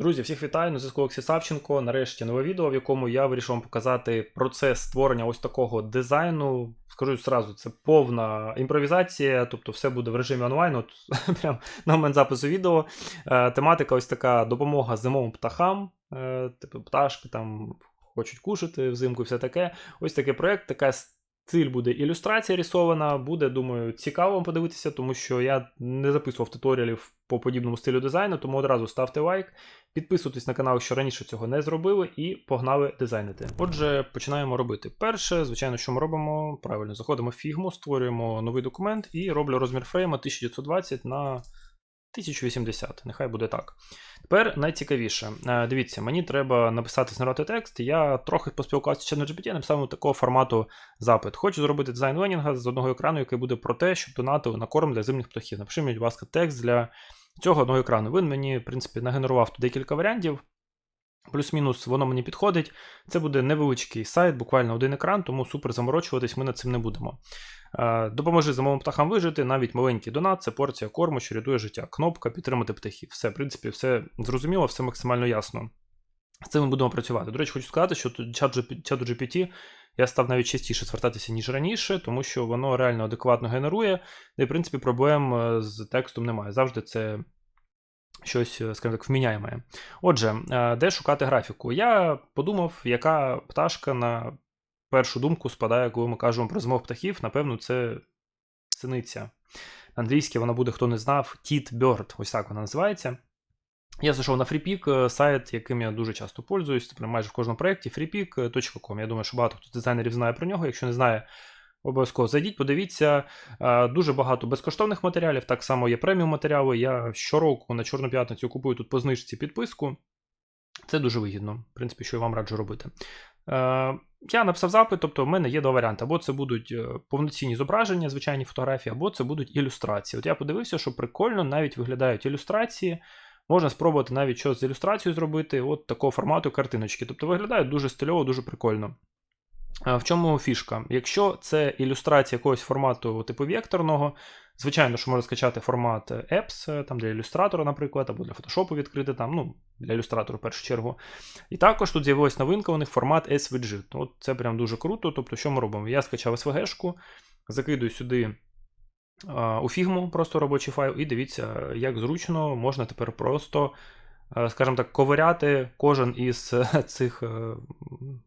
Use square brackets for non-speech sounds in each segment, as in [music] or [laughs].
Друзі, всіх вітаю. На зв'язку Олексій Савченко. Нарешті нове відео, в якому я вирішив вам показати процес створення ось такого дизайну. Скажу зразу, це повна імпровізація, тобто все буде в режимі онлайн. От [laughs] прям на момент запису відео. Е, тематика ось така допомога зимовим птахам. Е, типу пташки там хочуть кушати взимку і все таке. Ось такий проект, така стиль буде ілюстрація рисована. Буде, думаю, цікаво вам подивитися, тому що я не записував туторіалів по подібному стилю дизайну, тому одразу ставте лайк, підписуйтесь на канал, якщо раніше цього не зробили, і погнали дизайнити. Отже, починаємо робити. Перше, звичайно, що ми робимо? Правильно, заходимо в фігму, створюємо новий документ і роблю розмір фрейма 1920 на 1080, нехай буде так. Тепер найцікавіше. Е, Дивіться, мені треба написати згенерувати текст. Я трохи поспілкувався з ChatGPT, написав такого формату запит. Хочу зробити дизайн ленінга з одного екрану, який буде про те, щоб донатили на корм для зимних птахів. Напиши мені, будь ласка, текст для цього одного екрану. Він мені, в принципі, нагенерував тут декілька варіантів. Плюс-мінус воно мені підходить. Це буде невеличкий сайт, буквально один екран, тому супер заморочуватись ми над цим не будемо. Е, Допоможи зимовим птахам вижити, навіть маленький донат, це порція корму, що рятує життя. Кнопка підтримати птахів. Все, в принципі, все зрозуміло, все максимально ясно. З цим ми будемо працювати. До речі, хочу сказати, що чату GPT я став навіть частіше звертатися, ніж раніше, тому що воно реально адекватно генерує, і, в принципі, проблем е, з текстом немає. Завжди це щось, е, скажімо так, вміняєме. Отже, де шукати графіку? Я подумав, яка пташка на першу думку спадає, коли ми кажемо про зимових птахів. Напевно, це синиця. Англійське вона буде, хто не знав, Tit Bird, ось так вона називається. Я зайшов на FreePick, сайт, яким я дуже часто пользуюсь, майже в кожному проєкті freepick.com. Я думаю, що багато хто дизайнерів знає про нього. Якщо не знає, обов'язково зайдіть, подивіться. Е, Дуже багато безкоштовних матеріалів, так само є преміум матеріали. Я щороку на Чорну п'ятницю купую тут по знижці підписку. Це дуже вигідно, в принципі, що я вам раджу робити. Е, Я написав запит, тобто в мене є два варіанти. Або це будуть е, повноцінні зображення, звичайні фотографії, або це будуть ілюстрації. От я подивився, що прикольно навіть виглядають ілюстрації. Можна спробувати навіть щось з ілюстрацією зробити, от такого формату картиночки. Тобто виглядає дуже стильово, дуже прикольно. Е, В чому фішка? Якщо це ілюстрація якогось формату типу векторного, звичайно, що можна скачати формат Apps, е, там для ілюстратора, наприклад, або для фотошопу відкрити, там, ну, для ілюстратора в першу чергу. І також тут з'явилась новинка у них формат SVG. От Це прям дуже круто. Тобто, що ми робимо? Я скачав SVG-шку, закидую сюди у фігму просто робочий файл, і дивіться, як зручно можна тепер просто, е, скажімо так, ковиряти кожен із цих е,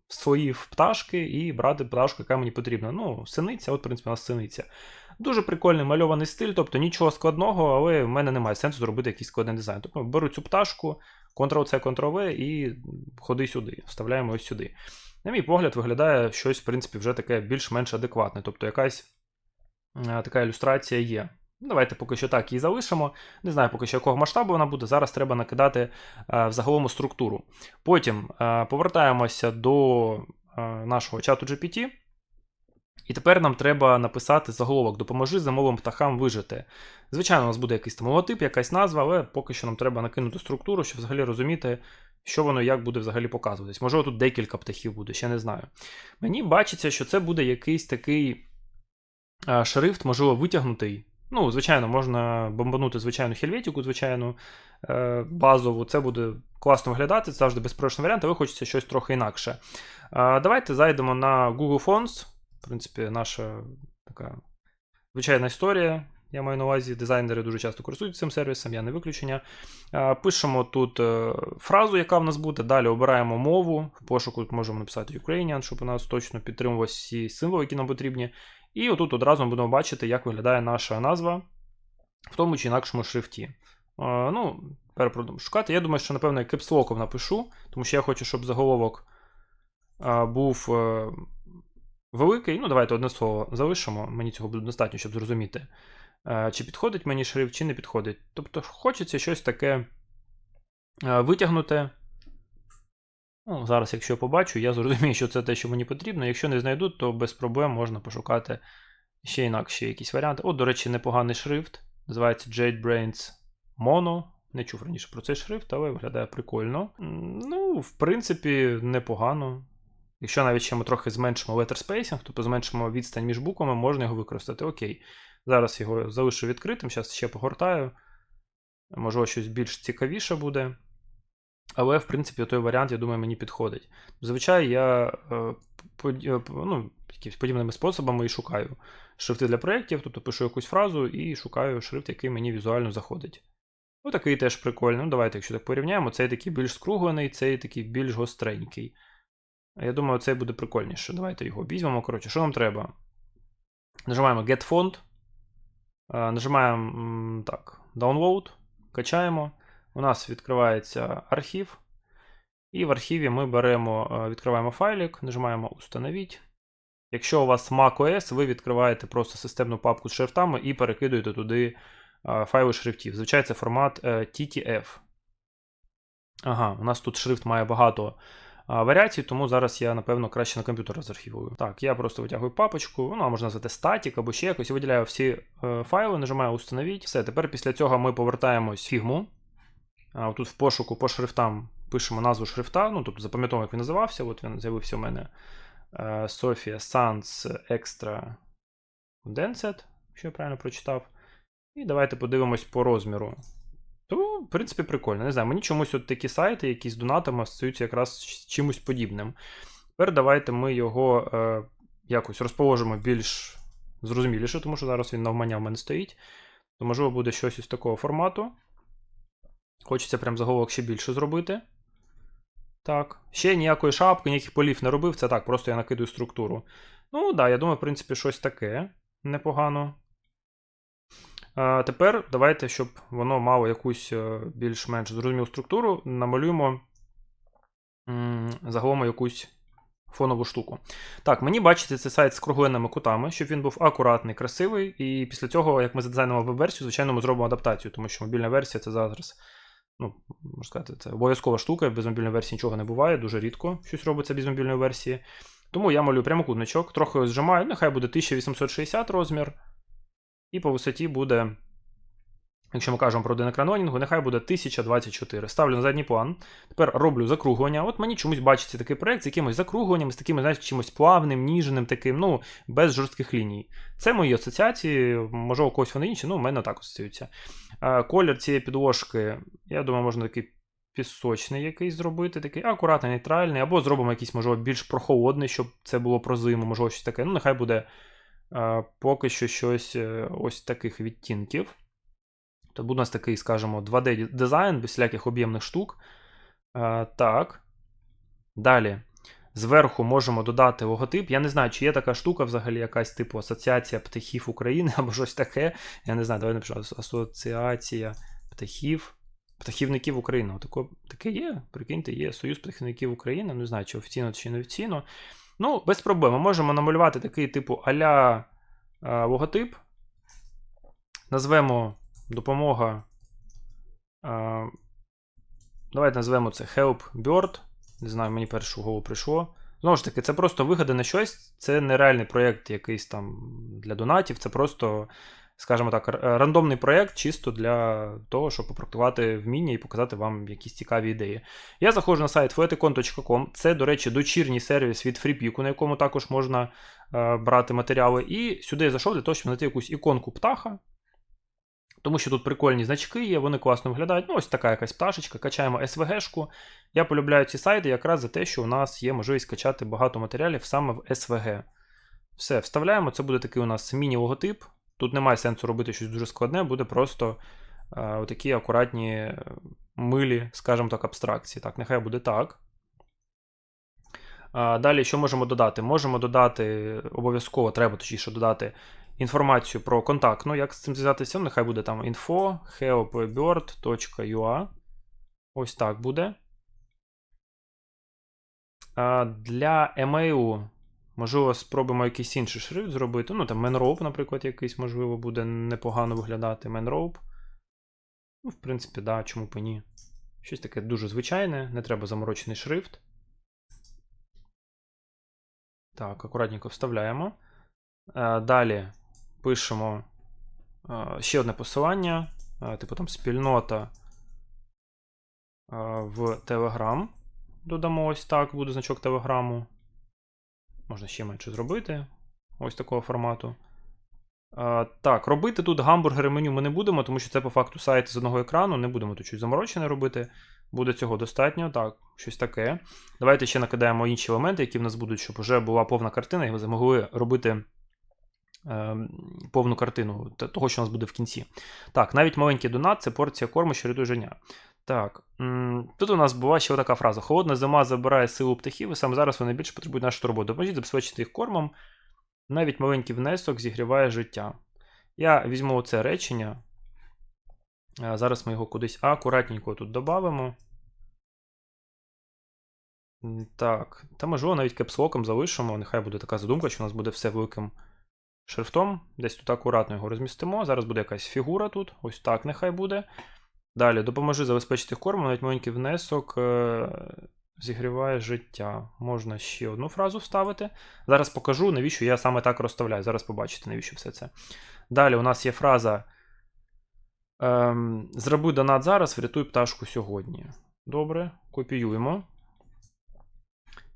слоїв пташки і брати пташку, яка мені потрібна. Ну, синиця, от, в принципі, у нас синиця. Дуже прикольний мальований стиль, тобто нічого складного, але в мене немає сенсу зробити якийсь складний дизайн. Тобто беру цю пташку, Ctrl-C, Ctrl-V і ходи сюди, вставляємо ось сюди. На мій погляд, виглядає щось, в принципі, вже таке більш-менш адекватне. Тобто якась Е, така ілюстрація є. Давайте поки що так її залишимо. Не знаю, поки що якого масштабу вона буде. Зараз треба накидати е, в загалому структуру. Потім е, повертаємося до нашого чату GPT. І тепер нам треба написати заголовок Допоможи замовим птахам вижити. Звичайно, у нас буде якийсь там логотип, якась назва, але поки що нам треба накинути структуру, щоб взагалі розуміти, що воно як буде взагалі показуватись. Можливо, тут декілька птахів буде, ще не знаю. Мені бачиться, що це буде якийсь такий шрифт, можливо, витягнутий. Ну, звичайно, можна бомбанути звичайну хельветику, звичайну е, базову. Це буде класно виглядати, це завжди безпрочний варіант, але хочеться щось трохи інакше. Давайте зайдемо на Google Fonts. В принципі, наша така звичайна історія. Я маю на увазі, дизайнери дуже часто користуються цим сервісом, я не виключення. Пишемо тут е, фразу, яка в нас буде. Далі обираємо мову. В пошуку можемо написати Ukrainian, щоб у нас точно підтримувалися всі символи, які нам потрібні. І отут одразу ми будемо бачити, як виглядає наша назва в тому чи інакшому шрифті. Ну, тепер шукати. Я думаю, що, напевно, кепслоком напишу, тому що я хочу, щоб заголовок був е, великий. Ну, давайте одне слово залишимо. Мені цього буде достатньо, щоб зрозуміти, е, чи підходить мені шрифт, чи не підходить. Тобто, хочеться щось таке е, витягнуте. Ну, Зараз, якщо побачу, я зрозумію, що це те, що мені потрібно. Якщо не знайду, то без проблем можна пошукати ще інакші якісь варіанти. От, до речі, непоганий шрифт. Називається JetBrains Mono. Не чув раніше про цей шрифт, але виглядає прикольно. Ну, в принципі, непогано. Якщо навіть ще ми трохи зменшимо letter spacing, тобто зменшимо відстань між буквами, можна його використати. Окей. Зараз його залишу відкритим, зараз ще погортаю. Можливо, щось більш цікавіше буде. Але, в принципі, той варіант, я думаю, мені підходить. Зазвичай я е, е, ну, якимось подібними способами і шукаю шрифти для проєктів, тобто пишу якусь фразу і шукаю шрифт, який мені візуально заходить. Ну, такий теж прикольний. Ну, давайте, якщо так порівняємо, цей такий більш скруглений, цей такий більш гостренький. Я думаю, цей буде прикольніше. Давайте його візьмемо. Коротше, що нам треба? Нажимаємо Get Font. Е, Нажимаємо так, Download, качаємо. У нас відкривається архів. І в архіві ми беремо, е, відкриваємо файлик, нажимаємо Установіть. Якщо у вас macOS, ви відкриваєте просто системну папку з шрифтами і перекидуєте туди е, файли шрифтів. Звичайно, це формат TTF. Ага, у нас тут шрифт має багато варіацій, тому зараз я, напевно, краще на комп'ютер розархівую. Так, я просто витягую папочку, ну, а можна назвати статік або ще якось, виділяю всі е, файли, нажимаю Установіть. Все, тепер після цього ми повертаємось в фігму. Тут в пошуку по шрифтам пишемо назву шрифта, ну, тобто запам'ятовуємо, як він називався. От він з'явився у мене Sophia Sans Extra Condensed, якщо я правильно прочитав. І давайте подивимось по розміру. То, в принципі, прикольно. Не знаю, мені чомусь от такі сайти, які з донатами асоціюються якраз з чимось подібним. Тепер давайте ми його е, якось розположимо більш зрозуміліше, тому що зараз він навмання в мене стоїть. То, можливо, буде щось із такого формату. Хочеться прям заголовок ще більше зробити. Так. Ще ніякої шапки, ніяких полів не робив. Це так, просто я накидую структуру. Ну, так, да, я думаю, в принципі, щось таке непогано. Тепер давайте, щоб воно мало якусь е, більш-менш зрозумілу структуру, намалюємо загалом якусь фонову штуку. Так, мені бачите цей сайт з кругленими кутами, щоб він був акуратний, красивий. І після цього, як ми задизайнимо веб-версію, звичайно, ми зробимо адаптацію, тому що мобільна версія це зараз. Ну, можна сказати, це обов'язкова штука, без мобільної версії нічого не буває, дуже рідко щось робиться без мобільної версії. Тому я малюю прямокутничок, трохи зжимаю, нехай буде 1860 розмір. І по висоті буде, якщо ми кажемо про один екран нехай буде 1024. Ставлю на задній план. Тепер роблю закруглення. От мені чомусь бачиться такий проект з якимось закругленням, з таким, знаєш, чимось плавним, ніжним, таким, ну, без жорстких ліній. Це мої асоціації, можливо, у когось вони інші, ну, у мене так асоціюються. Колір цієї підложки, я думаю, можна такий пісочний якийсь зробити, такий акуратний, нейтральний, або зробимо якийсь, можливо, більш прохолодний, щоб це було про зиму, можливо, щось таке. Ну, нехай буде. Поки що щось е, ось таких відтінків. То буде у нас такий, скажімо, 2D-дизайн без всіляких об'ємних штук. Так. Далі. Зверху можемо додати логотип. Я не знаю, чи є така штука взагалі, якась типу Асоціація птахів України [laughs] або щось таке. Я не знаю, давай напишу Асоціація птахів. Птахівників України. Таке є, прикиньте, є Союз птахівників України. Не знаю, чи офіційно, чи не офіційно. Ну, без проблем. Ми можемо намалювати такий типу а-ля е, логотип. Назвемо допомога. Е, давайте назвемо це Help Bird. Не знаю, мені першу голову прийшло. Знову ж таки, це просто вигадане щось. Це не реальний проєкт якийсь там для донатів. Це просто, скажімо так, рандомний проєкт, чисто для того, щоб попрактикувати вміння і показати вам якісь цікаві ідеї. Я заходжу на сайт foeticon.com. Це, до речі, дочірній сервіс від FreePiku, на якому також можна е, брати матеріали. І сюди я зайшов для того, щоб знайти якусь іконку птаха. Тому що тут прикольні значки є, вони класно виглядають. Ну, ось така якась пташечка, качаємо SVG-шку. Я полюбляю ці сайти якраз за те, що у нас є можливість качати багато матеріалів саме в SVG. Все, вставляємо. Це буде такий у нас міні-логотип. Тут немає сенсу робити щось дуже складне, буде просто е, отакі акуратні милі, скажімо так, абстракції. Так, нехай буде так. А, Далі, що можемо додати? Можемо додати, обов'язково треба точніше додати інформацію про контактну, як з цим зв'язатися. Ну, Нехай буде там info helpbird.ua. Ось так буде. Для емейлу, можливо, спробуємо якийсь інший шрифт зробити. Ну, там Manrope, наприклад, якийсь, можливо, буде непогано виглядати. Manrope. Ну, в принципі, да, чому б ні. Щось таке дуже звичайне, не треба заморочений шрифт. Так, акуратненько вставляємо. Е, Далі пишемо е, ще одне посилання, е, типу там спільнота в Telegram. Додамо ось так, буде значок Телеграму. Можна ще менше зробити. Ось такого формату. Е, Так, робити тут гамбургери меню ми не будемо, тому що це по факту сайт з одного екрану. Не будемо тут щось заморочене робити. Буде цього достатньо. Так, щось таке. Давайте ще накидаємо інші елементи, які в нас будуть, щоб вже була повна картина, і ми змогли робити е, повну картину того, що у нас буде в кінці. Так, навіть маленький донат це порція корму, що рятує життя. Так, тут у нас була ще така фраза: Холодна зима забирає силу птахів, і саме зараз вони більше потребують нашої роботи. Допоможіть забезпечити їх кормом. Навіть маленький внесок зігріває життя. Я візьму оце речення. Зараз ми його кудись акуратненько тут додамо. Так, та можливо навіть кепслоком залишимо. Нехай буде така задумка, що у нас буде все великим шрифтом. Десь тут акуратно його розмістимо. Зараз буде якась фігура тут. Ось так нехай буде. Далі, допоможи забезпечити кормом, навіть маленький внесок е, зігріває життя. Можна ще одну фразу вставити. Зараз покажу, навіщо я саме так розставляю. Зараз побачите, навіщо все це. Далі у нас є фраза. Ем, Зроби донат зараз, врятуй пташку сьогодні. Добре, копіюємо.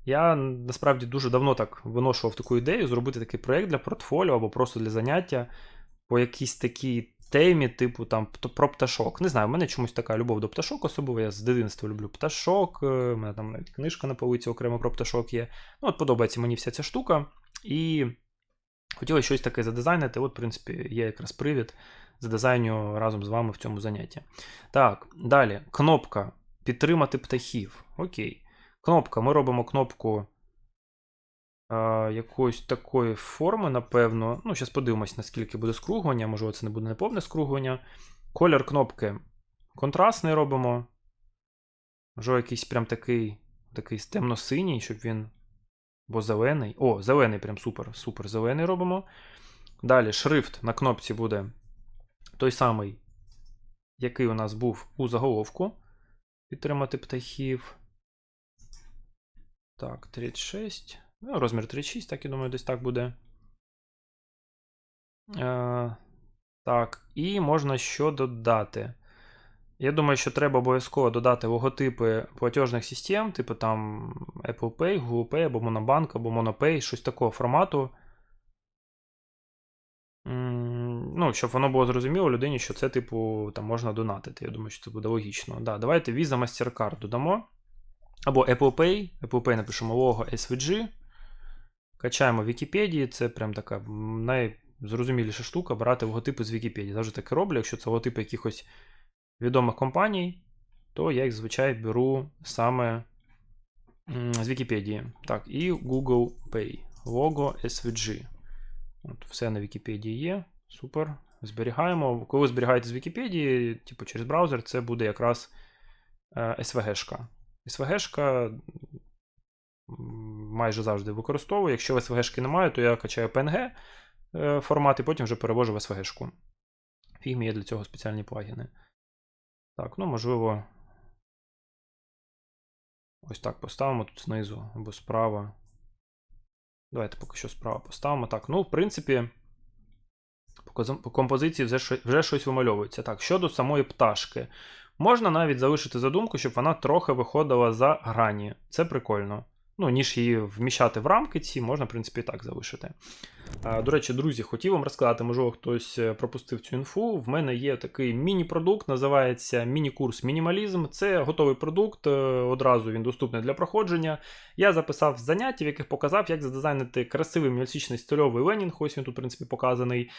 Я насправді дуже давно так виношував таку ідею зробити такий проєкт для портфоліо або просто для заняття по якійсь такій темі, типу там про пташок. Не знаю, в мене чомусь така любов до пташок особливо. Я з дитинства люблю пташок. е, У мене там навіть книжка на полиці окремо про пташок є. Ну, от подобається мені вся ця штука. І хотілося щось таке задизайнити. От, в принципі, є якраз привід задизайню разом з вами в цьому занятті. Так, далі. Кнопка Підтримати птахів. Окей. Кнопка. Ми робимо кнопку е, якоїсь такої форми, напевно. Ну, зараз подивимось, наскільки буде скруглення. Можливо, це не буде неповне скруглення. Колір кнопки контрастний робимо. Можливо, якийсь прям такий, такий темно-синій, щоб він. Бо зелений. О, зелений, прям супер, супер зелений робимо. Далі шрифт на кнопці буде той самий, який у нас був у заголовку. Підтримати птахів. Так, 36. Ну, розмір 36, так я думаю, десь так буде. Е, так, і можна що додати. Я думаю, що треба обов'язково додати логотипи платіжних систем, типу там Apple Pay, Google Pay або Monobank, або MonoPay, щось такого формату. Ну, щоб воно було зрозуміло людині, що це, типу, там можна донатити. Я думаю, що це буде логічно. Да, давайте Visa MasterCard додамо. Або Apple Pay. Apple Pay напишемо лого SVG. Качаємо Вікіпедії. Це прям така найзрозуміліша штука брати логотипи з Вікіпедії. Завжди так і роблю. Якщо це логотипи якихось відомих компаній, то я їх звичайно беру саме з Вікіпедії. Так, і Google Pay. Лого SVG. От, все на Вікіпедії є. Супер. Зберігаємо. Коли ви зберігаєте з Вікіпедії, типу через браузер, це буде якраз е, SVG-шка. SVG-шка м, майже завжди використовую. Якщо SVG-шки немає, то я качаю PNG е, формат і потім вже перевожу в SVG-шку. В Figma є для цього спеціальні плагіни. Так, ну можливо. Ось так поставимо тут знизу або справа. Давайте поки що справа поставимо. Так, ну, в принципі, по композиції вже, вже щось вимальовується. Так, щодо самої пташки. Можна навіть залишити задумку, щоб вона трохи виходила за грані. Це прикольно. Ну, ніж її вміщати в рамки ці, можна, в принципі, і так залишити. До речі, друзі, хотів вам розказати, можливо, хтось е, пропустив цю інфу. В мене є такий міні-продукт, називається міні-курс Мінімалізм. Це готовий продукт, е, одразу він доступний для проходження. Я записав заняття, в яких показав, як задизайнити красивий мінімалістичний стильовий ленінг. Ось він тут, в принципі, показаний.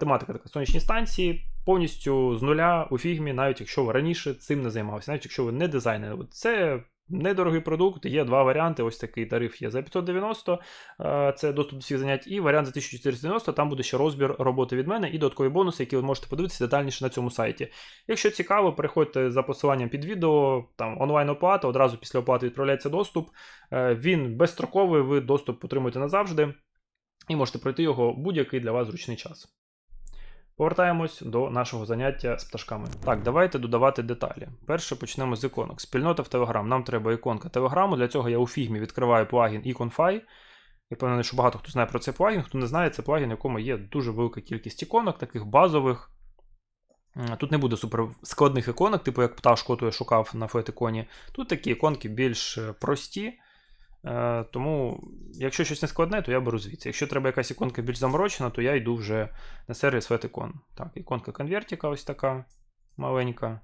Тематика така сонячні станції, повністю з нуля у фігмі, навіть якщо ви раніше цим не займалися, навіть якщо ви не дизайнер. Це недорогий продукт, є два варіанти. Ось такий тариф є за 590, е, це доступ до всіх занять, і варіант за 1490, там буде ще розбір роботи від мене і додаткові бонуси, які ви можете подивитися детальніше на цьому сайті. Якщо цікаво, переходьте за посиланням під відео, там онлайн-оплата, одразу після оплати відправляється доступ. Е, Він безстроковий, ви доступ отримуєте назавжди, і можете пройти його будь-який для вас зручний час. Повертаємось до нашого заняття з пташками. Так, давайте додавати деталі. Перше почнемо з іконок. Спільнота в Telegram. Нам треба іконка Телеграму. Для цього я у фігмі відкриваю плагін Iconfy. Я впевнений, що багато хто знає про цей плагін. Хто не знає, це плагін, в якому є дуже велика кількість іконок, таких базових. Тут не буде супер складних іконок, типу як пташку, то я шукав на фет-іконі. Тут такі іконки більш е, прості. Е, Тому, якщо щось не складне, то я беру звідси. Якщо треба якась іконка більш заморочена, то я йду вже на сервіс FetIcon. Так, іконка конвертика ось така маленька.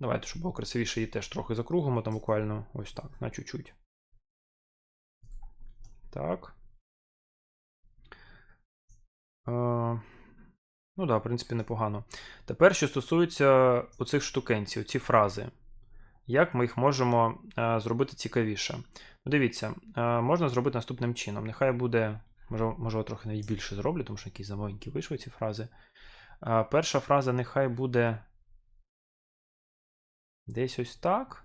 Давайте, щоб було красивіше, її теж трохи закруглимо, там буквально ось так, на чуть-чуть. Так. Е, ну так, да, в принципі, непогано. Тепер, що стосується оцих штукенців, ці фрази. Як ми їх можемо е, зробити цікавіше? Ну, Дивіться, е, можна зробити наступним чином. Нехай буде, можливо, трохи навіть більше зроблю, тому що якісь замовенькі вийшли ці фрази. Е, перша фраза нехай буде десь ось так.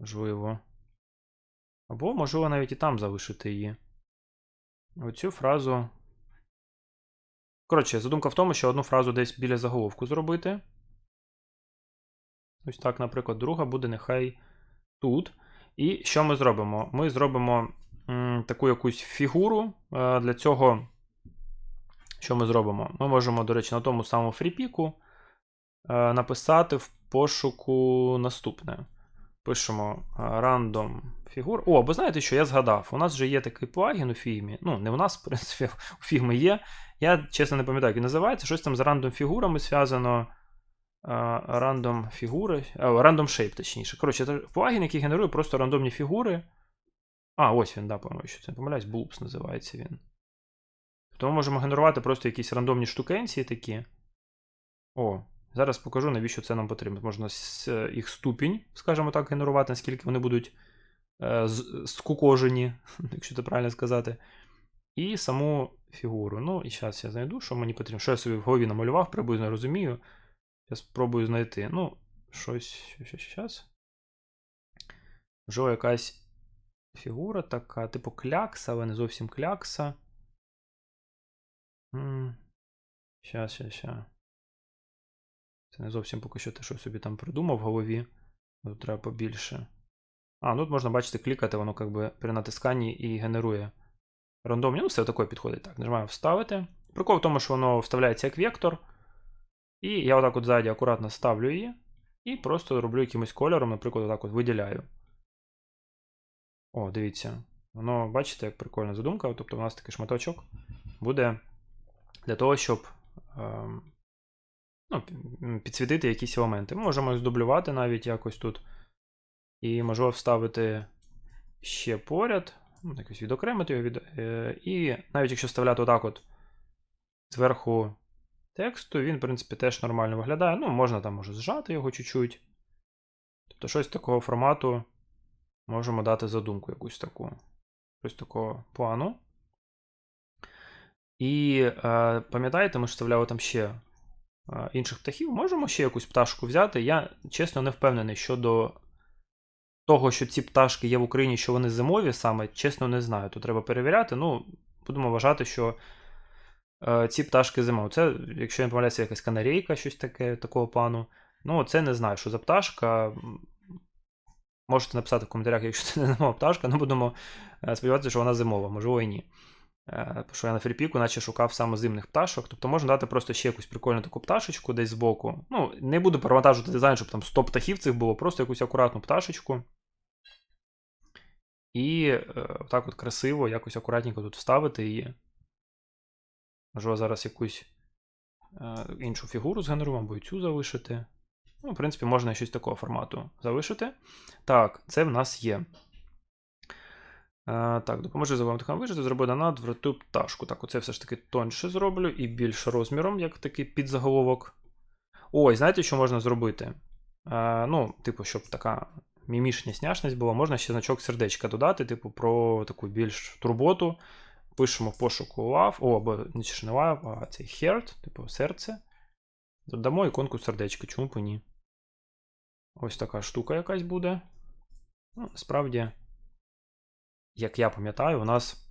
Можливо. Або, можливо, навіть і там залишити її. Оцю фразу. Коротше, задумка в тому, що одну фразу десь біля заголовку зробити. Ось так, наприклад, друга буде нехай тут. І що ми зробимо? Ми зробимо таку якусь фігуру. Е, для цього, що ми зробимо? Ми можемо, до речі, на тому самому фріпіку е, написати в пошуку наступне. Пишемо random фігур. О, бо знаєте, що я згадав? У нас вже є такий плагін у фігмі. Ну, не у нас, [laughs] в принципі, у фігмі є. Я чесно не пам'ятаю, як він називається. Щось там з рандом фігурами зв'язано. Рандом фігури. Рандом shape, точніше. Коротше, це плагін, який генерує просто рандомні фігури. А, ось він, да, по-моєму, що це не помиляюсь, Bloops називається він. Тобто ми можемо генерувати просто якісь рандомні штукенції такі. О, зараз покажу, навіщо це нам потрібно. Можна їх ступінь, скажімо так, генерувати, наскільки вони будуть е, скукожені, [laughs] якщо це правильно сказати. І саму фігуру. Ну, і зараз я знайду, що мені потрібно. Що я собі в голові намалював, приблизно розумію. Я спробую знайти. Ну, щось. Щось. Можливо, якась фігура така, типу клякса, але не зовсім клякса. Щас, щас, щас. Це не зовсім поки що те, що собі там придумав в голові. Тут треба побільше. А, ну тут можна бачити, клікати, воно якби при натисканні і генерує рандомні. Ну, все таке підходить. Так, нажимаю вставити. Прикол в тому, що воно вставляється як вектор. І я отак от ззаді акуратно ставлю її. І просто роблю якимось кольором, наприклад, отак от виділяю. О, дивіться. Воно, бачите, як прикольна задумка. Тобто у нас такий шматочок буде для того, щоб е, ну, підсвітити якісь елементи. Ми можемо здублювати навіть якось тут. І можу вставити ще поряд. Ну, якось відокремити його від. Е, і навіть якщо вставляти отак от зверху тексту, він, в принципі, теж нормально виглядає. Ну, можна там може зжати його чуть-чуть. Тобто, щось такого формату можемо дати задумку якусь таку. Щось такого плану. І е, пам'ятаєте, ми вставляли там ще е, інших птахів. Можемо ще якусь пташку взяти. Я чесно не впевнений щодо того, що ці пташки є в Україні, що вони зимові саме, чесно, не знаю. Тут треба перевіряти. Ну, будемо вважати, що ці пташки зимові. Це, якщо я не помиляюся, якась канарейка, щось таке, такого плану. Ну, це не знаю, що за пташка. Можете написати в коментарях, якщо це не зимова пташка, ну будемо е, сподіватися, що вона зимова, можливо і ні. Е, що я на фріпіку, наче шукав саме зимних пташок. Тобто можна дати просто ще якусь прикольну таку пташечку десь збоку. Ну, не буду перевантажувати дизайн, щоб там 100 птахів цих було, просто якусь акуратну пташечку. І е, так от красиво, якось акуратненько тут вставити її. Можливо, зараз якусь е, іншу фігуру згенеруємо, або цю залишити. Ну, в принципі, можна щось такого формату залишити. Так, це в нас є. Е, так, допоможи завантикам вижити, зроби на надврату пташку. Так, оце все ж таки тоньше зроблю і більш розміром, як такий підзаголовок. Ой, знаєте, що можна зробити? Е, ну, типу, щоб така мімішня сняшність була, можна ще значок сердечка додати, типу, про таку більш турботу. Пишемо пошуку love, о, або не не love, а цей heart, типу серце. Додамо іконку сердечка, чому б ні. Ось така штука якась буде. Ну, Насправді, як я пам'ятаю, у нас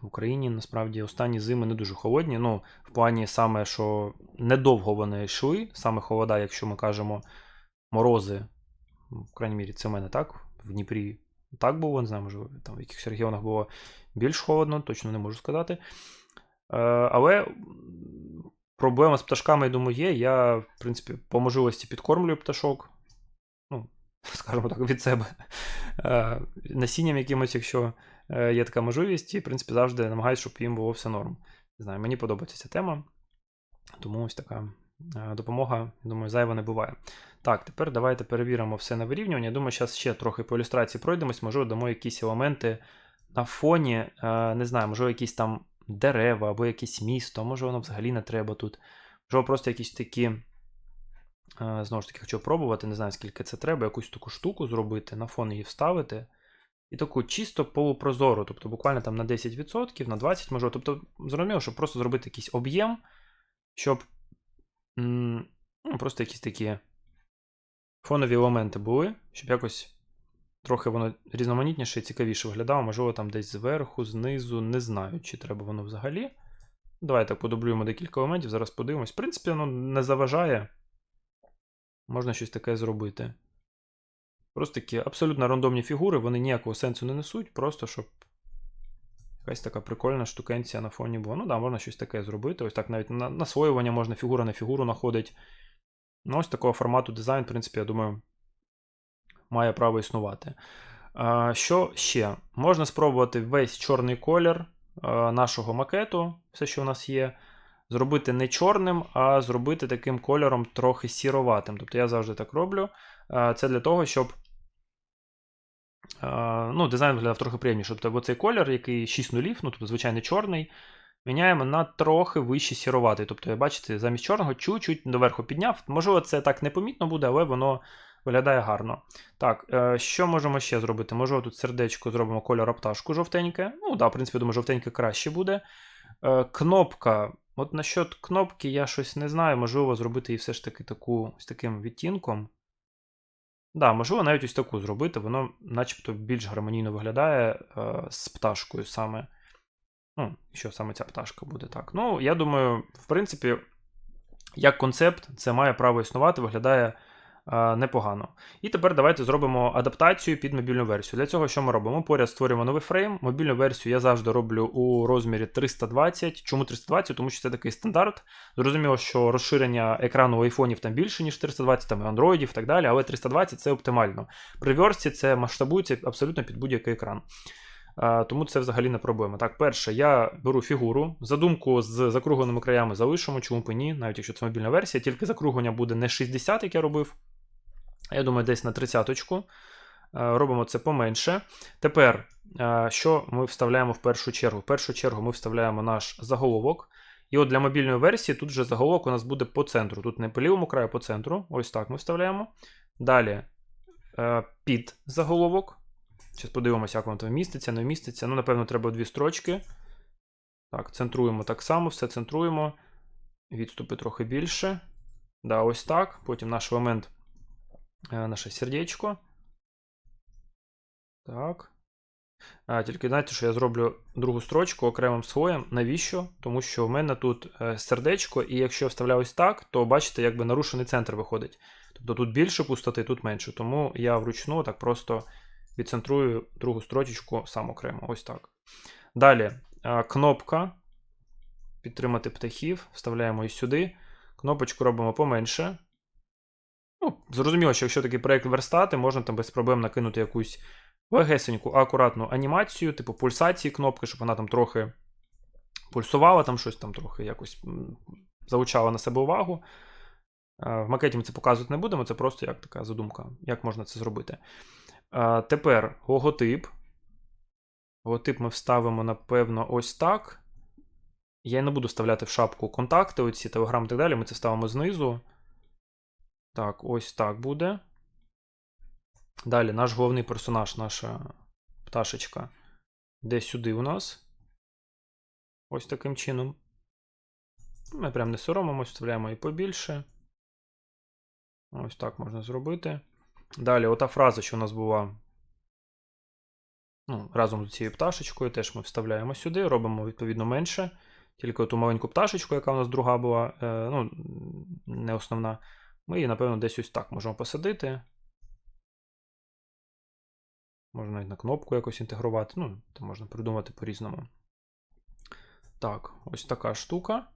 в Україні насправді останні зими не дуже холодні. Ну, в плані саме, що недовго вони йшли, саме холода, якщо ми кажемо морози, в крайній мірі, це в мене так, в Дніпрі так було, не знаю, може, там в якихось регіонах було більш холодно, точно не можу сказати. Е, але проблема з пташками, я думаю, є. Я, в принципі, по можливості підкормлюю пташок. Ну, [laughs] скажімо так, від себе. Е, насінням якимось, якщо е, є така можливість, і, в принципі, завжди намагаюся, щоб їм було все норм. Не знаю, мені подобається ця тема. Тому ось така допомога, думаю, зайва не буває. Так, тепер давайте перевіримо все на вирівнювання. Я думаю, зараз ще трохи по ілюстрації пройдемось, можливо, дамо якісь елементи на фоні, е, не знаю, можливо, якісь там дерева або якесь місто, може воно взагалі не треба тут. Можливо, просто якісь такі. е, Знову ж таки, хочу пробувати, не знаю, скільки це треба, якусь таку штуку зробити, на фон її вставити. І таку чисто полупрозору, тобто буквально там на 10%, на 20% можливо. Тобто, зрозуміло, щоб просто зробити якийсь об'єм, щоб ну, просто якісь такі фонові елементи були, щоб якось трохи воно різноманітніше і цікавіше виглядало. Можливо, там десь зверху, знизу, не знаю, чи треба воно взагалі. Давайте подублюємо декілька елементів, зараз подивимось. В принципі, воно не заважає. Можна щось таке зробити. Просто такі абсолютно рандомні фігури, вони ніякого сенсу не несуть, просто щоб якась така прикольна штукенція на фоні була. Ну да, можна щось таке зробити. Ось так навіть на насвоювання можна фігура на фігуру находить. Ну, ось такого формату дизайн, в принципі, я думаю, має право існувати. Що ще? Можна спробувати весь чорний колір нашого макету, все, що у нас є, зробити не чорним, а зробити таким кольором трохи сіроватим. Тобто я завжди так роблю. Це для того, щоб ну, дизайн виглядав трохи приємніше. Тобто цей колір, який 6 нулів, ну, тобто звичайний чорний, міняємо на трохи вищий сіроватий. Тобто, бачите, замість чорного чуть-чуть доверху підняв. Можливо, це так непомітно буде, але воно виглядає гарно. Так, е, що можемо ще зробити? Можливо, тут сердечко зробимо кольор пташку жовтеньке. Ну, да, в принципі, думаю, жовтеньке краще буде. Е, Кнопка. От насчет кнопки я щось не знаю, можливо, зробити її все ж таки таку, з таким відтінком. Да, можливо, навіть ось таку зробити, воно начебто більш гармонійно виглядає е, з пташкою саме. Ну, що саме ця пташка буде так. Ну, я думаю, в принципі, як концепт, це має право існувати, виглядає непогано. І тепер давайте зробимо адаптацію під мобільну версію. Для цього що ми робимо? Поряд створюємо новий фрейм. Мобільну версію я завжди роблю у розмірі 320. Чому 320? Тому що це такий стандарт. Зрозуміло, що розширення екрану у айфонів там більше, ніж 320, там і андроїдів і так далі, але 320 це оптимально. При версії це масштабується абсолютно під будь-який екран. Тому це взагалі не проблема. Так, перше, я беру фігуру. Задумку з закругленими краями залишимо, чому б ні, навіть якщо це мобільна версія, тільки закруглення буде не 60, як я робив. Я думаю, десь на 30-очку. Робимо це поменше. Тепер, що ми вставляємо в першу чергу? В першу чергу ми вставляємо наш заголовок. І от для мобільної версії тут вже заголовок у нас буде по центру. Тут не по лівому краю, а по центру. Ось так ми вставляємо. Далі під заголовок. Зараз подивимося, як воно там міститься, не вміститься. Ну, напевно, треба дві строчки. Так, центруємо так само, все центруємо. Відступи трохи більше. Да, ось так. Потім наш елемент, наше сердечко. Так. А, Тільки знаєте, що я зроблю другу строчку окремим слоєм. Навіщо? Тому що в мене тут е, сердечко, і якщо я вставляю ось так, то бачите, якби нарушений центр виходить. Тобто тут більше пустоти, тут менше. Тому я вручну так просто відцентрую другу строчечку сам окремо. Ось так. Далі кнопка. Підтримати птахів. Вставляємо і сюди. Кнопочку робимо поменше. Ну, Зрозуміло, що якщо такий проєкт верстати, можна там без проблем накинути якусь легесеньку, акуратну анімацію, типу пульсації кнопки, щоб вона там трохи пульсувала, там щось там трохи якось залучала на себе увагу. В макеті ми це показувати не будемо, це просто як така задумка, як можна це зробити. Тепер логотип. Логотип ми вставимо, напевно, ось так. Я не буду вставляти в шапку контакти, оці телеграм і так далі. Ми це ставимо знизу. Так, ось так буде. Далі наш головний персонаж, наша пташечка. Де сюди у нас. Ось таким чином. Ми прям не соромимось, вставляємо і побільше. Ось так можна зробити. Далі, ота фраза, що у нас була ну, разом з цією пташечкою, теж ми вставляємо сюди, робимо відповідно менше. Тільки ту маленьку пташечку, яка у нас друга була, е, ну, не основна, ми її, напевно, десь ось так можемо посадити. Можна навіть на кнопку якось інтегрувати. Ну, це можна придумати по-різному. Так, ось така штука.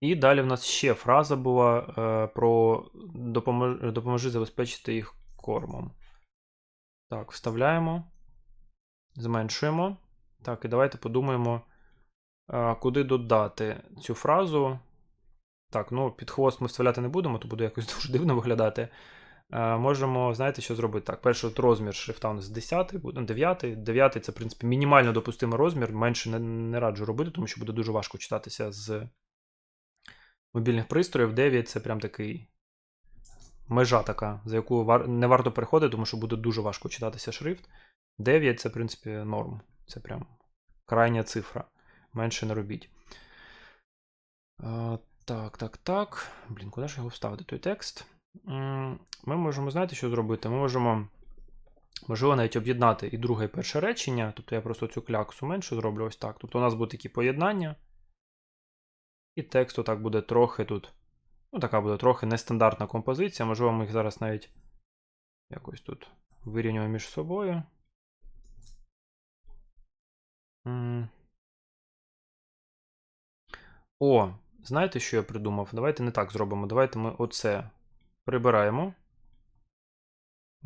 І далі в нас ще фраза була е, про допоможи, допоможи забезпечити їх кормом. Так, вставляємо, зменшуємо. Так, і давайте подумаємо, куди додати цю фразу. Так, ну під хвост ми вставляти не будемо, то буде якось [laughs] дуже дивно виглядати. Е, можемо, знаєте, що зробити? Так, перший от розмір шрифта у нас 10 буде, ну, 9. 9 це, в принципі, мінімально допустимий розмір. Менше не, не раджу робити, тому що буде дуже важко читатися з мобільних пристроїв. 9 це прям такий межа така, за яку вар... не варто переходити, тому що буде дуже важко читатися шрифт. 9 це, в принципі, норм. Це прям крайня цифра. Менше не робіть. Так, так, так. Блін, куди ж його вставити, той текст? Ми можемо, знаєте, що зробити? Ми можемо, можливо, навіть об'єднати і друге, і перше речення. Тобто я просто цю кляксу менше зроблю ось так. Тобто у нас будуть такі поєднання. І текст отак буде трохи тут. Ну, така буде трохи нестандартна композиція. Можливо, ми їх зараз навіть якось тут вирівнюємо між собою. О, знаєте, що я придумав? Давайте не так зробимо. Давайте ми оце прибираємо.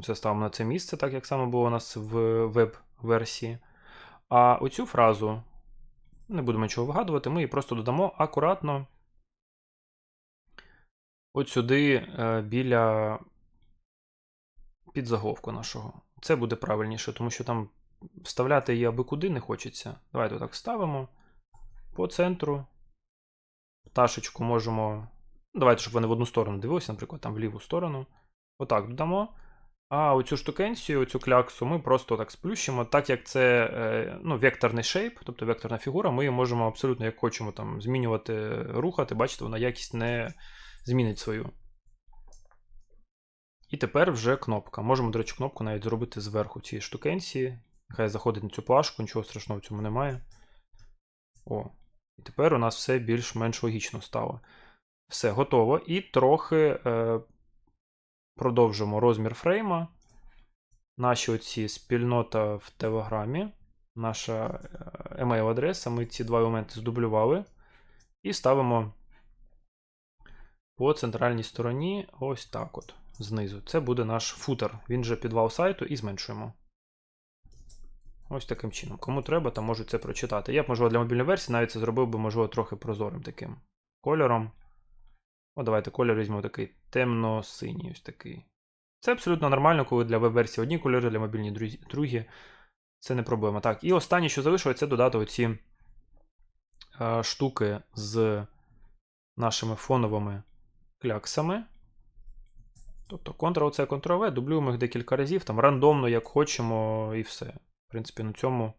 Це ставимо на це місце, так як саме було у нас в веб-версії. А оцю фразу не будемо нічого вигадувати, ми її просто додамо акуратно от сюди е, біля підзаголовку нашого. Це буде правильніше, тому що там вставляти її аби куди не хочеться. Давайте так вставимо по центру. Пташечку можемо. Давайте, щоб вони в одну сторону дивилися, наприклад, там в ліву сторону. Отак додамо. А оцю штукенцію, оцю кляксу, ми просто так сплющимо, так як це е, ну, векторний шейп, тобто векторна фігура, ми її можемо абсолютно як хочемо там змінювати, рухати, бачите, вона якість не змінить свою. І тепер вже кнопка. Можемо, до речі, кнопку навіть зробити зверху цієї штукенції. Нехай заходить на цю плашку, нічого страшного в цьому немає. О, і тепер у нас все більш-менш логічно стало. Все, готово. І трохи е, продовжимо розмір фрейма. Наші оці спільнота в Телеграмі, наша е, емейл-адреса. Ми ці два елементи здублювали. І ставимо по центральній стороні ось так от, знизу. Це буде наш футер. Він же підвал сайту і зменшуємо. Ось таким чином. Кому треба, там можуть це прочитати. Я б, можливо, для мобільної версії навіть це зробив би, можливо, трохи прозорим таким кольором. О, давайте кольор візьмемо такий темно-синій. ось такий. Це абсолютно нормально, коли для веб-версії одні кольори, для мобільні другі. Це не проблема. Так, і останнє, що залишилось, це додати оці е, штуки з нашими фоновими кляксами. Тобто Ctrl-C, Ctrl-V, дублюємо їх декілька разів, там рандомно, як хочемо, і все. В принципі, на цьому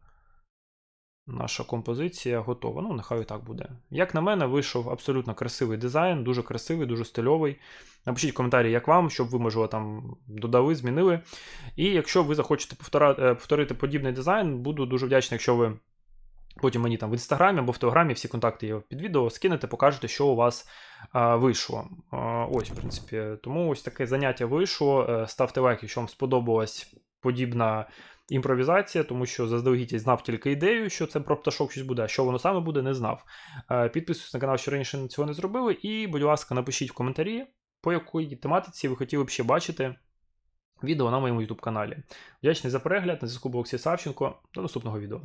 наша композиція готова. Ну, нехай і так буде. Як на мене, вийшов абсолютно красивий дизайн, дуже красивий, дуже стильовий. Напишіть коментарі, як вам, щоб ви, можливо, там додали, змінили. І якщо ви захочете е, повторити подібний дизайн, буду дуже вдячний, якщо ви потім мені там в інстаграмі або в телеграмі всі контакти є під відео, скинете, покажете, що у вас а, вийшло. А, ось, в принципі, тому ось таке заняття вийшло. Е, Ставте лайк, якщо вам сподобалась подібна імпровізація, тому що заздалегідь знав тільки ідею, що це про пташок щось буде, а що воно саме буде, не знав. Е, Підписуйтесь на канал, що раніше цього не зробили, і, будь ласка, напишіть в коментарі, по якій тематиці ви хотіли б ще бачити відео на моєму YouTube каналі. Вдячний за перегляд. На зв'язку був Олексій Савченко. До наступного відео.